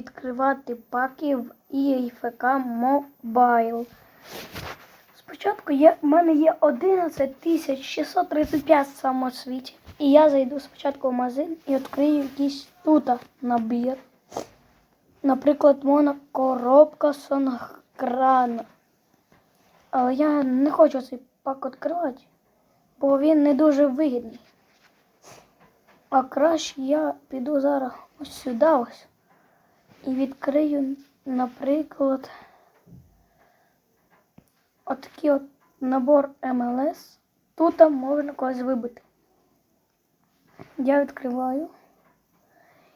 відкривати паки в EAFK Mobile. Спочатку є, в мене є 11 635 самосвітів. І я зайду спочатку в магазин і відкрию якийсь тут набір. Наприклад, можна коробка сонгкрана. Але я не хочу цей пак відкривати, бо він не дуже вигідний. А краще я піду зараз ось сюди ось і відкрию, наприклад, отакий от набор МЛС. Тут можна когось вибити. Я відкриваю.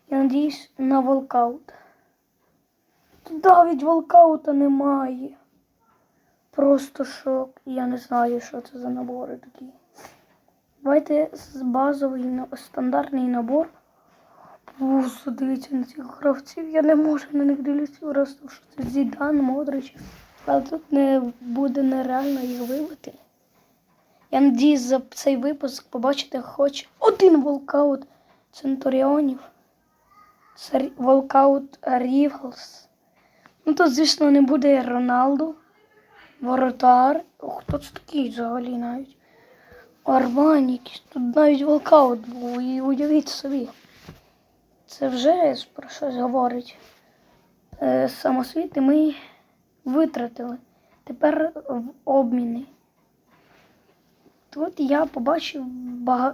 Я надіюсь на волкаут. Тут навіть волкаута немає. Просто шок. Я не знаю, що це за набори такі. Давайте з базовий стандартний набор. Просто дивіться на цих гравців. Я не можу на них дивитися, просто що це Зідан, Модрич. Але тут не буде нереально їх вибити. Я надіюсь за цей випуск побачити хоч один волкаут Центуріонів. Це волкаут Рівелс. Ну тут, звісно, не буде Роналду, Воротар. Хто це такий взагалі навіть? Армані. Тут навіть волкаут був. І уявіть собі. Це вже про щось говорить. Е, самосвіти ми витратили. Тепер в обміни. Тут я побачив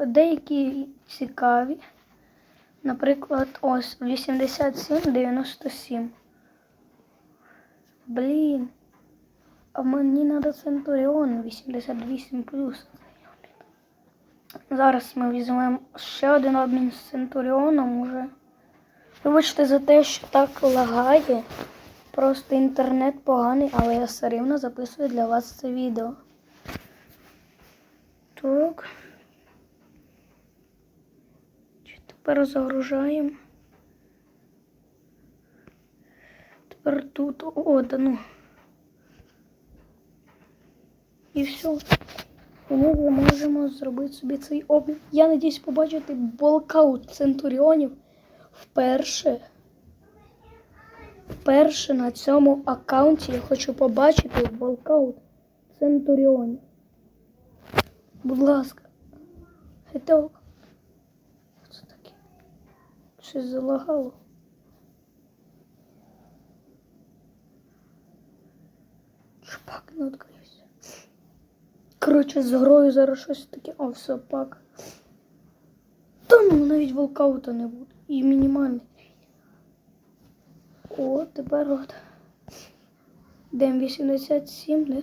деякі цікаві. Наприклад, ось 87-97. Блін. А мені треба Центуріон 88 Зараз ми візьмемо ще один обмін з Центуріоном уже. Вибачте за те, що так лагає. Просто інтернет поганий, але я все рівно записую для вас це відео. Так. Тепер загружаємо. Тепер тут. О, ну. І все. І ми можемо зробити собі цей обмін. Я надіюсь побачити болкаут Центуріонів вперше. Вперше на цьому аккаунті я хочу побачити болкаут Центуріонів. Будь ласка. Хиток. Що таке? Щось залагало. Шпак не відкрився. Коротше, з грою зараз щось таке. О, все, пак. Та ну навіть волкаута не буде. І мінімальний. О, тепер от. Дем 87, де?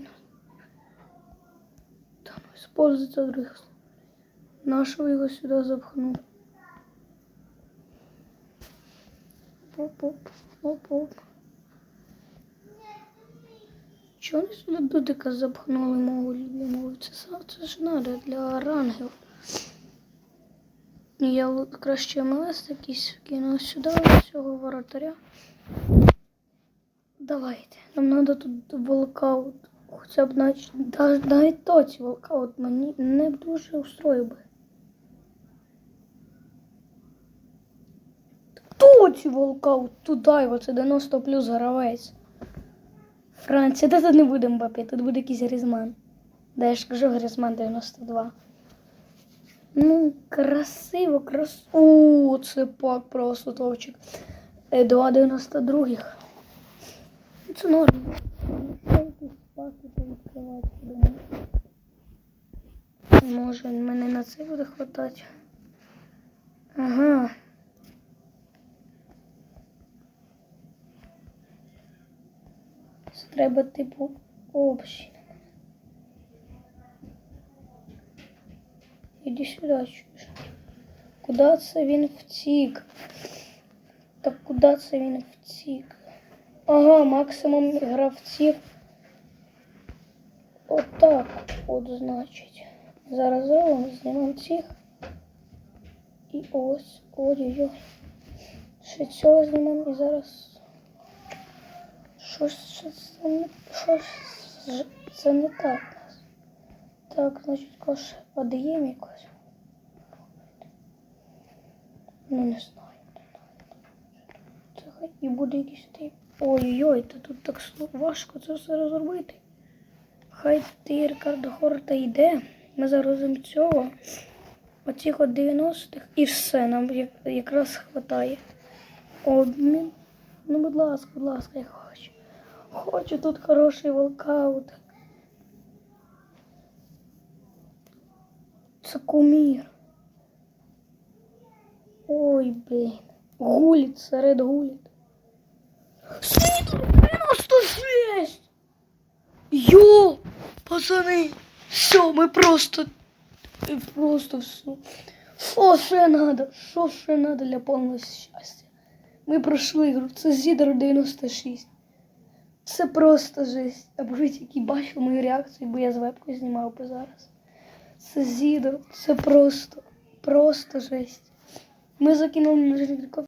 Та ну, других. Нашого його сюди запхнув. Оп-оп, оп-оп. Чого вони сюди дудика запхнули мову любимого? Це, це ж треба для рангів. Я краще МЛС якийсь кину сюди цього воротаря. Давайте. Нам треба тут волкаут. Хоча б навіть, навіть, тоці волкаут мені не дуже устроїв би. Тоці волкаут туди, його, це 90 плюс гравець. Франція, та тут не буде Мбаппе, тут буде якийсь Грізман. Да я ж кажу Грізман 92. Ну, красиво, красиво. О, це пак просто топчик. Е, 2,92. Ну, Це норм. Може, мене на це буде хватати. Ага. Треба, типу, общі. Іди сюди. Куди це він втік? Так куди це він втік? Ага, максимум гравців. Отак, от, значить. Зараз знімемо цих. І ось, ой-ой-ой. Ще цього знімемо і зараз. Щось це не так. Так, значить, кош одієм якось. Ну, не знаю. Це Хай і буде якийсь тип. Ой-ой-ой, та тут так важко це все розробити. Хай ти Рикардо Хорта йде. Ми загрузимо цього. Оцих от 90-х і все, нам якраз хватає. Обмін. Ну, будь ласка, будь ласка, я хочу. Хочу тут хороший волкаут. Це кумір. Ой, блін. Гуліт, серед гуліт. Світло 96! Йо, пацани, все, ми просто, просто все. Що ще надо? Що ще надо для повного щастя? Ми пройшли гру, це Зідер 96. Це просто жесть. А ви які бачили мою реакцію, бо я з вебкою знімав би зараз. Це Зідер, це просто, просто жесть. Ми закинули на